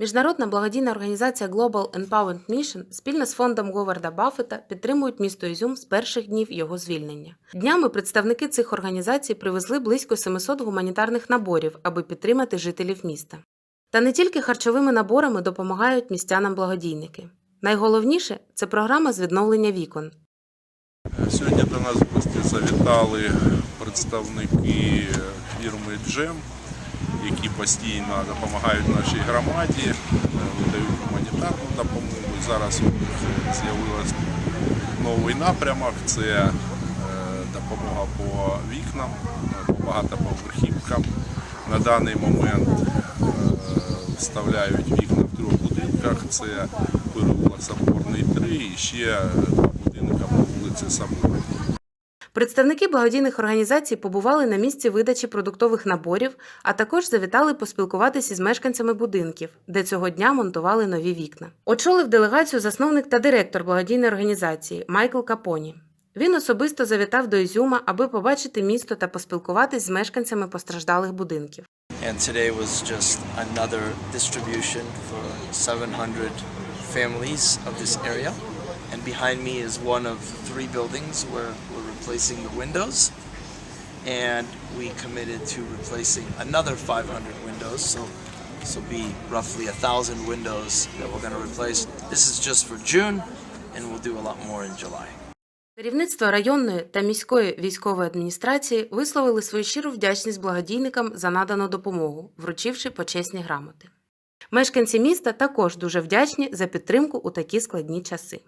Міжнародна благодійна організація Global Empowerment Mission спільно з фондом Говарда Баффета підтримують місто Ізюм з перших днів його звільнення. Днями представники цих організацій привезли близько 700 гуманітарних наборів, аби підтримати жителів міста. Та не тільки харчовими наборами допомагають містянам благодійники. Найголовніше це програма з відновлення вікон. Сьогодні до нас в гості завітали представники фірми Джем, які постійно допомагають нашій громаді, е, видають гуманітарну допомогу. Зараз у них з'явився новий напрямок це е, допомога по вікнам, е, по багатоповерхівкам. На даний момент е, вставляють вікна в трьох будинках. Це переулок Соборний 3 і ще два будинка по вулиці Соборній. Представники благодійних організацій побували на місці видачі продуктових наборів, а також завітали поспілкуватися із мешканцями будинків, де цього дня монтували нові вікна. Очолив делегацію засновник та директор благодійної організації Майкл Капоні. Він особисто завітав до Ізюма, аби побачити місто та поспілкуватись з мешканцями постраждалих будинків. And today was just another distribution for 700 families of this area. And behind me is one of three buildings where we're replacing the windows. And we committed to replacing another 500 windows. So this will be roughly a thousand windows that we're going to replace. This is just for June, and we'll do a lot more in July. Керівництво районної та міської військової адміністрації висловили свою щиру вдячність благодійникам за надану допомогу, вручивши почесні грамоти. Мешканці міста також дуже вдячні за підтримку у такі складні часи.